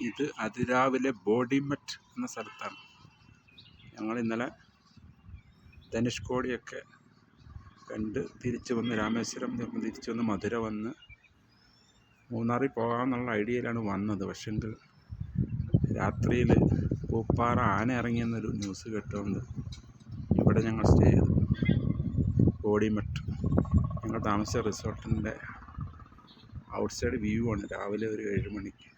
ഇത് അതിരാവിലെ ബോഡിമെറ്റ് എന്ന സ്ഥലത്താണ്. ഞങ്ങൾ ഇന്നലെ ധനുഷ്കോടിയൊക്കെ കണ്ട് തിരിച്ചു വന്ന് രാമേശ്വരം തിരിച്ചു വന്ന് മധുര വന്ന് മൂന്നാറിൽ പോകാമെന്നുള്ള ഐഡിയയിലാണ് വന്നത്. പക്ഷെങ്കിൽ രാത്രിയിൽ പൂപ്പാറ ആന ഇറങ്ങിയെന്നൊരു ന്യൂസ് കേട്ടുകൊണ്ട് ഇവിടെ ഞങ്ങൾ സ്റ്റേ ചെയ്തു. ബോഡിമെട്ട് ഞങ്ങൾ താമസിച്ച റിസോർട്ടിന്റെ ഔട്ട്സൈഡ് വ്യൂ ആണ്. രാവിലെ ഒരു ഏഴ് മണിക്ക്.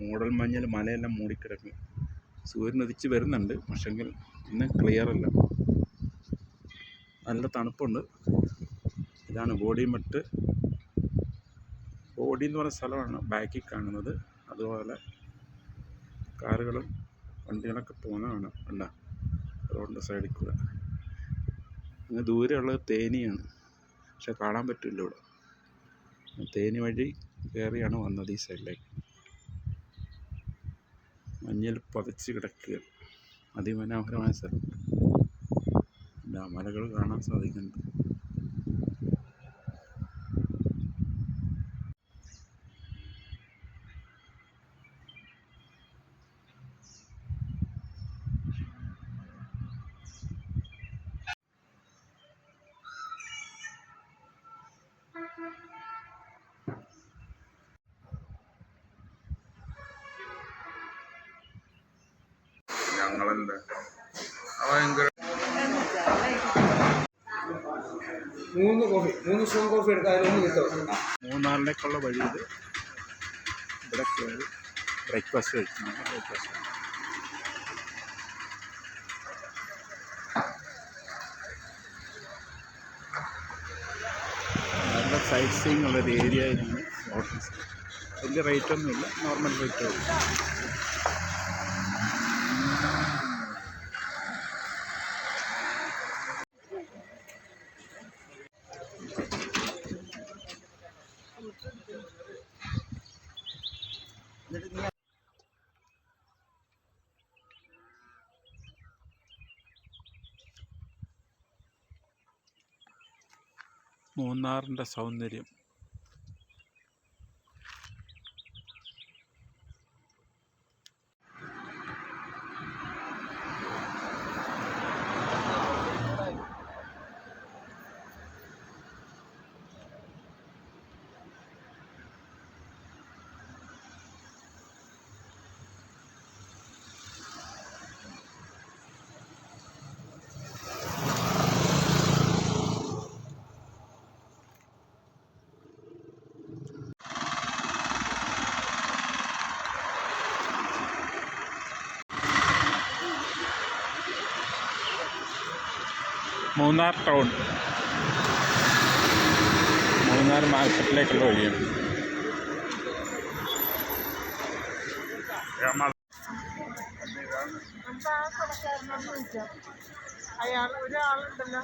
മൂടൽ മഞ്ഞിൽ മലയെല്ലാം മൂടിക്കിടക്കും സൂര്യൻ ഉദിച്ച് വരുന്നുണ്ട് പക്ഷെങ്കിൽ ഇന്ന് ക്ലിയർ അല്ല. നല്ല തണുപ്പുണ്ട്. ഇതാണ് ബോഡിമെട്ട് ബോഡി എന്ന് പറയുന്ന സ്ഥലമാണ് ബാക്കിൽ കാണുന്നത്. അതുപോലെ കാറുകളും വണ്ടികളൊക്കെ പോകുന്നതാണ് കണ്ട? റോഡിന്റെ സൈഡിൽ കൂടെ. അങ്ങ് ദൂരെയുള്ളത് തേനിയാണ്. പക്ഷെ കാണാൻ പറ്റില്ല ഇവിടെ. തേനി വഴി കയറിയാണ് വന്നത് ഈ സൈഡിലേക്ക് മഞ്ഞിൽ പതച്ച് കിടക്കുക. അതിമനോഹരമായ സ്ഥലം. പിന്നെ മലകൾ കാണാൻ സാധിക്കുന്നുണ്ട് ഞങ്ങളെന്താ ഭയങ്കര മൂന്ന് കോഫി മൂന്ന് സ്ട്രോങ് കോഫി എടുക്കാം അതിലൊന്ന് കിട്ടും? മൂന്നാറിലേക്കുള്ള വഴി ഇത്. ഇവിടെ കയറി ബ്രേക്ക്ഫാസ്റ്റ് കഴിക്കണം. ബ്രേക്ക്ഫാസ്റ്റ് നല്ല സൈറ്റ് സീയിങ് ഉള്ളൊരു ഏരിയ ആയിരുന്നു. ഹോട്ടൽസ് വലിയ റേറ്റ് ഒന്നുമില്ല. നോർമൽ റേറ്റ് ഉള്ളൂ. മൂന്നാറിന്റെ സൗന്ദര്യം. മൂന്നാർ ടൗൺ. മൂന്നാർ മാർക്കറ്റിലേക്കുള്ള വഴിയാണ്. അയാൾ ഒരാളുണ്ടല്ലോ.